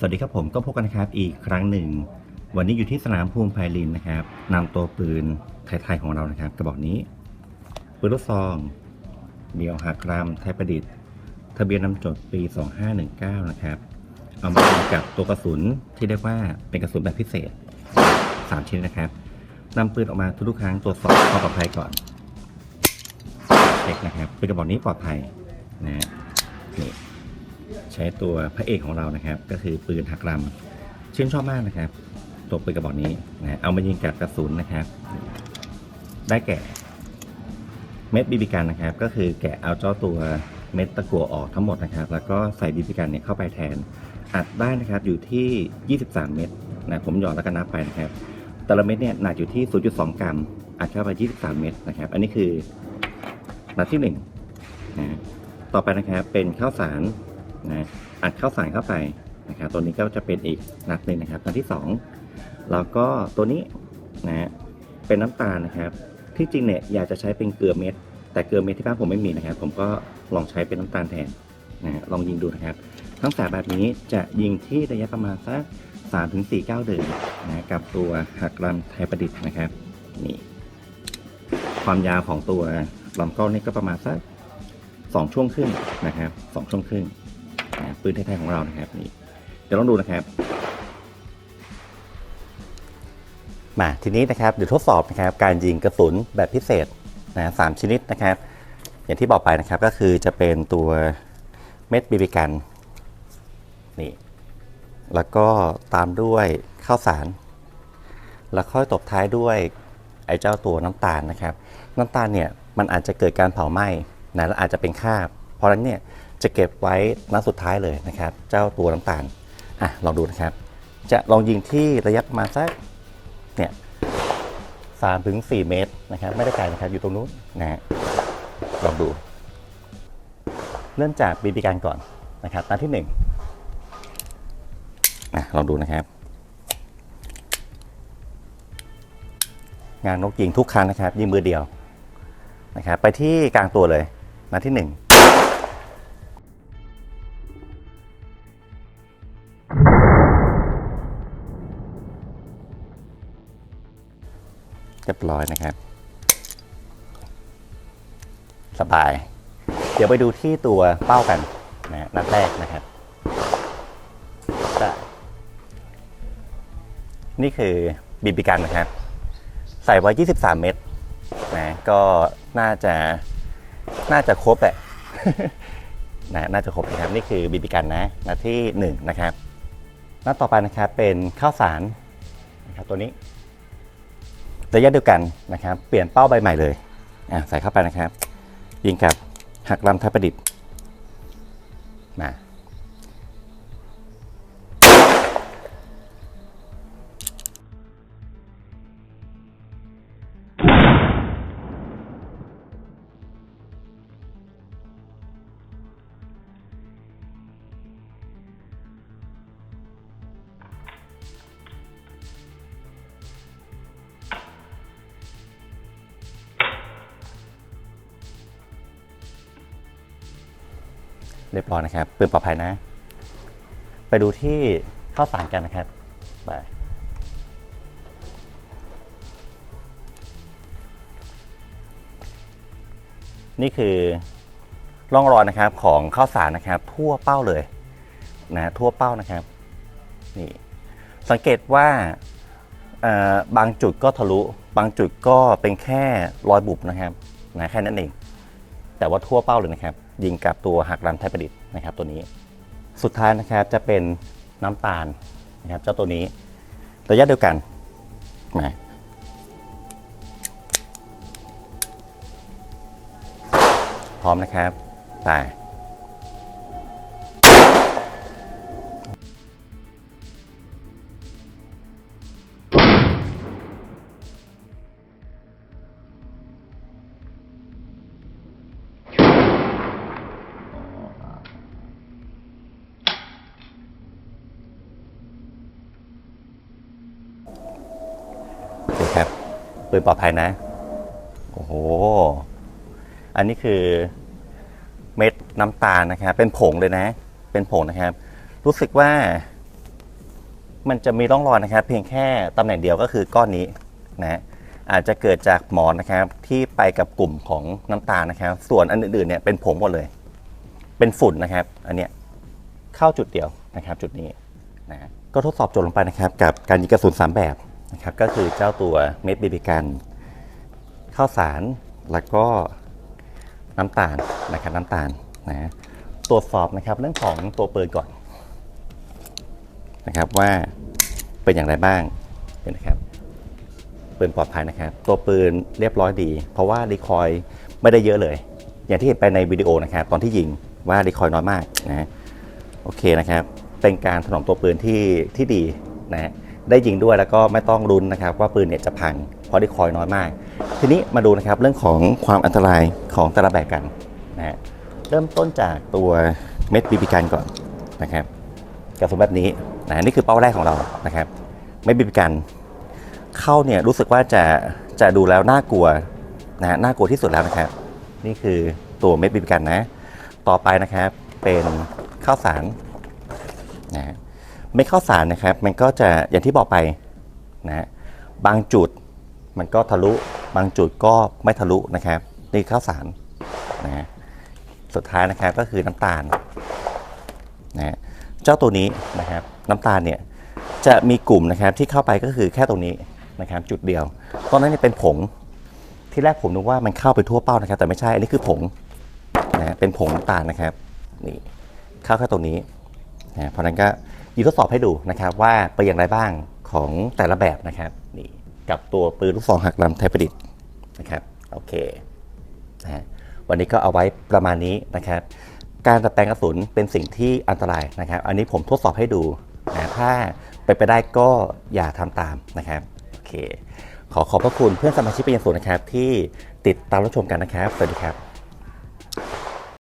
สวัสดีครับผมก็พบกันนะครับอีกครั้งหนึ่ง วันนี้อยู่ที่สนามภูมิไพลินนะครับนำตัวปืนไทยๆของเรานะครับ กระบอกนี้ปืนลูกซองเดียวหักรามไทยประดิษฐ์ ทะเบียนนำจดปี 2519 นะครับ เอามาประกอบกับตัวกระสุนที่เรียกว่าเป็นกระสุนแบบพิเศษ 3 ชิ้นนะครับนำปืนออกมาทุกๆครั้งตรวจสอบความปลอดภัยก่อนเช็คนะครับปืนกระบอกนี้ปลอดภัยนะฮะนี่ ช้ตัวพระเอกของเรานะครับ ก็คือปืนหักลำชื่นชอบมากนะครับ ตัวปืนกระบอกนี้นะเอามายิงกับกระสุนนะครับ ได้แก่เม็ดบีบีกันนะครับ ก็คือแกะเอาเจ้าตัวเม็ดตะกั่วออกทั้งหมดนะครับ แล้วก็ใส่บีบีกันเนี่ยเข้าไปแทน อัดได้นะครับอยู่ที่ 23 เม็ดนะผมหยอดแล้วก็นับไปนะครับ แต่ละเม็ดเนี่ยหนักอยู่ที่ 0.2 กรัม อัดเข้าไป 23 เม็ดนะครับ อันนี้คือนัดที่หนึ่งนะต่อไปนะครับเป็นข้าวสาร นะอัดข้าวสารเข้าไปนะครับตัวนี้ก็จะเป็นอีกนัดหนึ่งนะครับนัดที่สองแล้วก็ตัวนี้นะเป็นน้ำตาลนะครับ ที่จริงเนี่ยอยากจะใช้เป็นเกลือเม็ด แต่เกลือเม็ดที่บ้านผมไม่มีนะครับ ผมก็ลองใช้เป็นน้ำตาลแทนนะฮะลองยิงดูนะครับ ทั้งสามแบบนี้จะยิงที่ระยะประมาณสักสามถึงสี่เก้าเดือนนะกับตัวหักลำไทยประดิษฐ์นะครับนี่ความยาวของตัวลำกล้องนี่ก็ประมาณสักสองช่วงครึ่งนะครับสองช่วงครึ่ง นะปืนไทยๆของเรานะครับนี่เดี๋ยวลองดูนะครับ มาทีนี้นะครับเดี๋ยวทดสอบนะครับการยิงกระสุนแบบพิเศษนะสามชนิดนะครับ อย่างที่บอกไปนะครับก็คือจะเป็นตัวเม็ดบีบีกันนี่แล้วก็ตามด้วยข้าวสาร แล้วค่อยตบท้ายด้วยไอ้เจ้าตัวน้ำตาลนะครับ น้ำตาลเนี่ยมันอาจจะเกิดการเผาไหม้นะแล้วอาจจะเป็นคราบเพราะฉะนั้นเนี่ย จะเก็บไว้นัดสุดท้ายเลยนะครับ เจ้าตัวน้ำตาลอะลองดูนะครับ จะลองยิงที่ระยะประมาณสักเนี่ยสามถึงสี่เมตรนะครับ ไม่ได้ไกลนะครับอยู่ตรงนู้นนะฮะลองดู เริ่มจากบีบีกันก่อนนะครับนัดที่หนึ่งอะลองดูนะครับ งานนกยิงทุกครั้งนะครับ ยิงมือเดียวนะครับ ไปที่กลางตัวเลยนัดที่หนึ่ง รียบร้อยนะครับ สบาย เดี๋ยวไปดูที่ตัวเป้ากันนะนัดแรกนะครับนี่คือบีบีกันนะครับ ใส่ไว้ 23 เม็ดนะก็น่าจะน่าจะครบแหละนะน่าจะครบนะครับนี่คือบีบีกันนะน้าที่ 1 นะครับน้าต่อไปนะครับเป็นข้าวสารนะครับตัวนี้ ระยะเดียวกันนะครับ เปลี่ยนเป้าใบใหม่เลยอะใส่เข้าไปนะครับ ยิงกับหักลำไทยประดิษฐ์มา รียบร้อยนะครับปืนปลอดภัยนะ ไปดูที่ข้าวสารกันนะครับไปนี่คือร่องรอยนะครับของข้าวสารนะครับ ทั่วเป้าเลยนะทั่วเป้านะครับนี่สังเกตว่าบางจุดก็ทะลุ บางจุดก็เป็นแค่รอยบุบนะครับนะแค่นั้นเอง แต่ว่าทั่วเป้าเลยนะครับ ยิงกับตัวหักรันไทยประดิษฐ์นะครับตัวนี้ สุดท้ายนะครับจะเป็นน้ำตาลนะครับเจ้าตัวนี้ระยะเดียวกันนะพร้อมนะครับไป ปืนปลอดภัยนะ โอ้โห อันนี้คือเม็ดน้ำตาลนะครับ เป็นผงเลยนะ เป็นผงนะครับ รู้สึกว่า มันจะมีร่องรอยนะครับ เพียงแค่ตำแหน่งเดียวก็คือก้อนนี้นะอาจจะเกิดจากหมอนนะครับ ที่ไปกับกลุ่มของน้ำตาลนะครับ ส่วนอันอื่นๆเนี่ยเป็นผงหมดเลย เป็นฝุ่นนะครับ อันเนี้ยเข้าจุดเดียวนะครับ จุดนี้นะก็ทดสอบโจทย์ลงไปนะครับ กับการยิงกระสุนสามแบบ นะครับก็คือเจ้าตัวเม็ดบีบีกันข้าวสารแล้วก็น้ำตาลนะครับน้ำตาลนะตรวจสอบนะครับเรื่องของตัวปืนก่อนนะครับว่าเป็นอย่างไรบ้างนะครับปืนปลอดภัยนะครับ ตัวปืนเรียบร้อยดี เพราะว่ารีคอยไม่ได้เยอะเลย อย่างที่เห็นไปในวิดีโอนะครับตอนที่ยิงว่ารีคอยน้อยมากนะโอเคนะครับ เป็นการถนอมตัวปืนที่ที่ดีนะ ได้ยิงด้วยแล้วก็ไม่ต้องรุนนะครับว่าปืนเนี่ยจะพังเพราะรีคอยน้อยมาก ทีนี้มาดูนะครับเรื่องของความอันตรายของแต่ละแบบกันนะฮะเริ่มต้นจากตัวเม็ดบีบีกันก่อนนะครับกระสุนแบบนี้นะนี่คือเป้าแรกของเรานะครับไม่บีบกันเข้าเนี่ยรู้สึกว่าจะจะดูแล้วน่ากลัวนะน่ากลัวที่สุดแล้วนะครับ นี่คือตัวเม็ดบีบกันนะ ต่อไปนะครับเป็นข้าวสารนะ เม็ดข้าวสารนะครับ มันก็จะอย่างที่บอกไปนะบางจุดมันก็ทะลุบางจุดก็ไม่ทะลุนะครับนี่ข้าวสารนะสุดท้ายนะครับก็คือน้ำตาลนะเจ้าตัวนี้นะครับน้ำตาลเนี่ยจะมีกลุ่มนะครับที่เข้าไปก็คือแค่ตรงนี้นะครับจุดเดียวตอนนั้นเนี่ยเป็นผงที่แรกผมนึกว่ามันเข้าไปทั่วเป้านะครับ แต่ไม่ใช่อันนี้คือผงนะเป็นผงน้ำตาลนะครับนี่เข้าแค่ตรงนี้นะเพราะฉะนั้นก็ ยิงทดสอบให้ดูนะครับว่าเป็นอย่างไรบ้างของแต่ละแบบนะครับนี่กับตัวปืนลูกซองหักลำไทยประดิษฐ์นะครับโอเคนะวันนี้ก็เอาไว้ประมาณนี้นะครับ การดัดแปลงกระสุนเป็นสิ่งที่อันตรายนะครับ อันนี้ผมทดสอบให้ดูนะถ้าไปไปได้ก็อย่าทำตามนะครับโอเค ขอขอบพระคุณเพื่อนสมาชิกเป็นอย่างสูงนะครับ ที่ติดตามรับชมกันนะครับ สวัสดีครับ